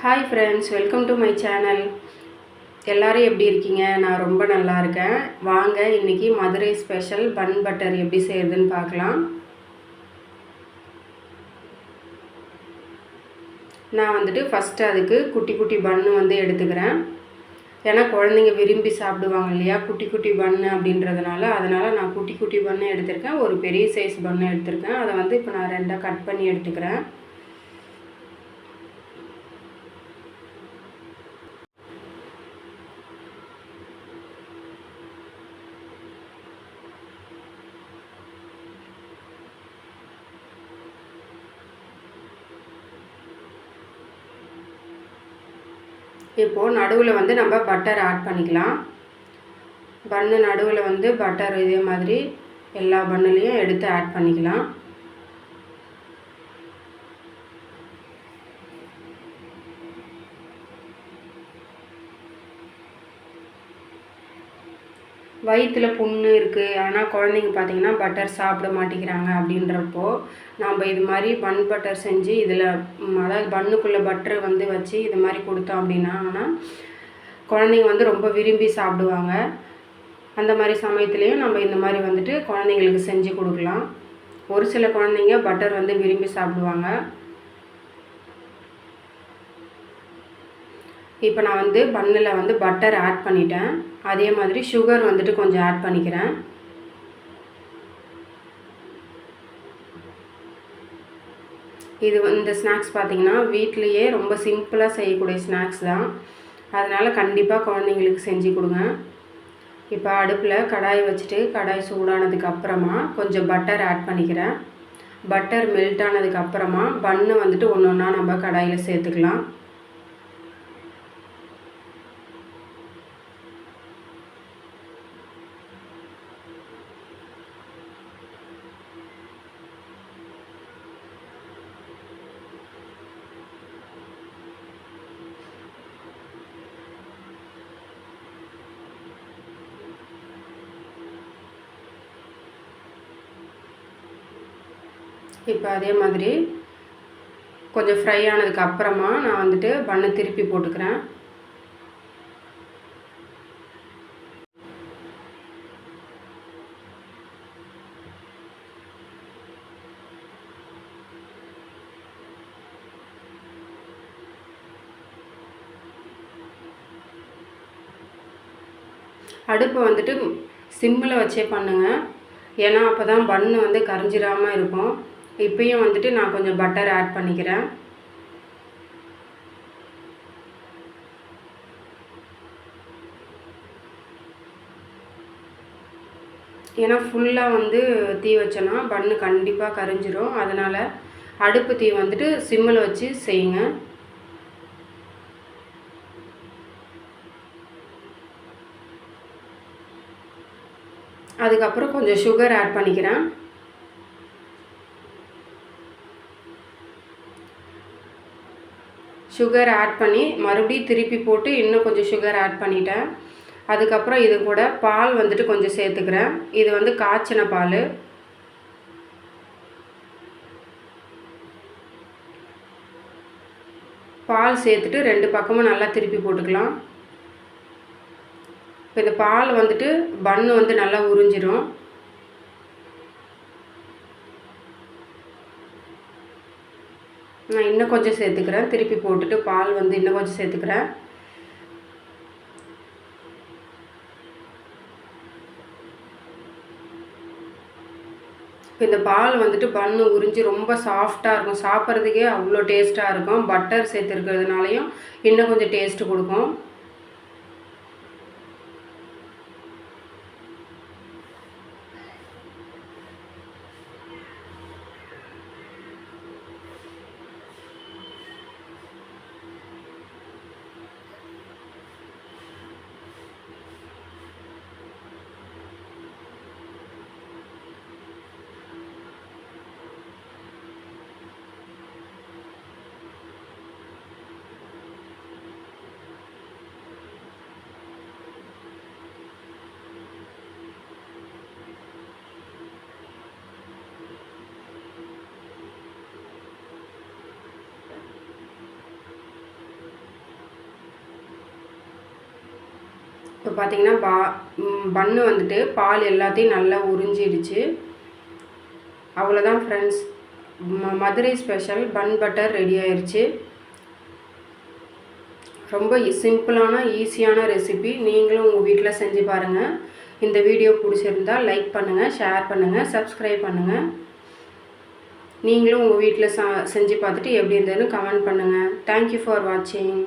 Hi friends welcome to my channel எல்லோரும் எப்படி இருக்கீங்க? நான் ரொம்ப நல்லா இருக்கேன். வாங்க இன்னைக்கு மதுரை ஸ்பெஷல் பன் பட்டர் எப்படி செய்கிறதுன்னு பார்க்கலாம். நான் வந்துட்டு ஃபஸ்ட்டு அதுக்கு குட்டி குட்டி பன்னு வந்து எடுத்துக்கிறேன். ஏன்னா குழந்தைங்க விரும்பி சாப்பிடுவாங்க இல்லையா? குட்டி குட்டி பன்னு அப்படின்றதுனால அதனால் நான் குட்டி குட்டி பன்னு எடுத்திருக்கேன். ஒரு பெரிய சைஸ் பன்னு எடுத்திருக்கேன். அதை வந்து இப்போ நான் ரெண்டாக கட் பண்ணி எடுத்துக்கிறேன். இப்போது நடுவில் வந்து நம்ம பட்டர் ஆட் பண்ணிக்கலாம். பன்னு நடுவில் வந்து பட்டர் இதே மாதிரி எல்லா பண்ணுலேயும் எடுத்து ஆட் பண்ணிக்கலாம். வயிற்றில் புண்ணு இருக்குது ஆனால் குழந்தைங்க பார்த்தீங்கன்னா பட்டர் சாப்பிட மாட்டேங்கிறாங்க அப்படின்றப்போ நாம் இது மாதிரி பன் பட்டர் செஞ்சு இதில் அதாவது பண்ணுக்குள்ளே பட்டரை வந்து வச்சு இது மாதிரி கொடுத்தோம் அப்படின்னா ஆனால் குழந்தைங்க வந்து ரொம்ப விரும்பி சாப்பிடுவாங்க. அந்த மாதிரி சமயத்துலேயும் நம்ம இந்த மாதிரி வந்துட்டு குழந்தைங்களுக்கு செஞ்சு கொடுக்கலாம். ஒரு சில குழந்தைங்க பட்டர் வந்து விரும்பி சாப்பிடுவாங்க. இப்போ நான் வந்து பன்னில் வந்து பட்டர் ஆட் பண்ணிட்டேன். அதே மாதிரி சுகர் வந்துட்டு கொஞ்சம் ஆட் பண்ணிக்கிறேன். இது இந்த ஸ்நாக்ஸ் பார்த்திங்கன்னா வீட்லேயே ரொம்ப சிம்பிளாக செய்யக்கூடிய ஸ்நாக்ஸ் தான். அதனால் கண்டிப்பாக குழந்தைங்களுக்கு செஞ்சு கொடுங்க. இப்போ அடுப்பில் கடாய் வச்சுட்டு கடாய் சூடானதுக்கு அப்புறமா கொஞ்சம் பட்டர் ஆட் பண்ணிக்கிறேன். பட்டர் மெல்ட் ஆனதுக்கு அப்புறமா பன்னு வந்துட்டு ஒன்று ஒன்றா நம்ம கடாயில் சேர்த்துக்கலாம். இப்போ அதே மாதிரி கொஞ்சம் ஃப்ரை ஆனதுக்கு அப்புறமா நான் வந்துட்டு பண்ணை திருப்பி போட்டுக்கிறேன். அடுப்பு வந்துட்டு சிம்மில் வச்சே பண்ணுங்கள் ஏன்னா அப்போ தான் பன்னு வந்து கரைஞ்சிடாமல் இருக்கும். இப்பயும் வந்துட்டு நான் கொஞ்சம் பட்டர் ஆட் பண்ணிக்கிறேன். ஏன்னா ஃபுல்லாக வந்து தீ வச்சோன்னா பன்னு கண்டிப்பாக கரைஞ்சிரும். அதனால் அடுப்பு தீ வந்துட்டு சிம்மில் வச்சு செய்யுங்க. அதுக்கப்புறம் கொஞ்சம் சுகர் ஆட் பண்ணிக்கிறேன். சுகர் ஆட் பண்ணி மறுபடியும் திருப்பி போட்டு இன்னும் கொஞ்சம் சுகர் ஆட் பண்ணிட்டேன். அதுக்கப்புறம் இது கூட பால் வந்துட்டு கொஞ்சம் சேர்த்துக்கிறேன். இது வந்து காய்ச்சின பால். பால் சேர்த்துட்டு ரெண்டு பக்கமும் நல்லா திருப்பி போட்டுக்கலாம். இப்போ இந்த பால் வந்துட்டு பன்னு வந்து நல்லா உறிஞ்சிரும். நான் இன்னும் கொஞ்சம் சேர்த்துக்கிறேன். திருப்பி போட்டுட்டு பால் வந்து இன்னும் கொஞ்சம் சேர்த்துக்கிறேன். இப்போ இந்த பால் வந்துட்டு பன்னு உறிஞ்சி ரொம்ப சாஃப்டாக இருக்கும். சாப்பிட்றதுக்கே அவ்வளோ டேஸ்ட்டாக இருக்கும். பட்டர் சேர்த்துருக்கிறதுனாலையும் இன்னும் கொஞ்சம் டேஸ்ட்டு கொடுக்கும். இப்போ பார்த்தீங்கன்னா பா பன்னு வந்துட்டு பால் எல்லாத்தையும் நல்லா உறிஞ்சிடுச்சு. அவ்வளோதான் friends Madurai special bun butter ready ஆயிடுச்சு ரொம்ப சிம்பிளான ஈஸியான ரெசிபி நீங்களும் உங்கள் வீட்டில் செஞ்சு பாருங்கள் இந்த வீடியோ பிடிச்சிருந்தா லைக் பண்ணுங்கள் ஷேர் பண்ணுங்கள் சப்ஸ்கிரைப் பண்ணுங்கள் நீங்களும் உங்கள் வீட்டில் சா செஞ்சு பார்த்துட்டு எப்படி இருந்ததுன்னு கமெண்ட் பண்ணுங்கள் தேங்க்யூ ஃபார் வாட்சிங்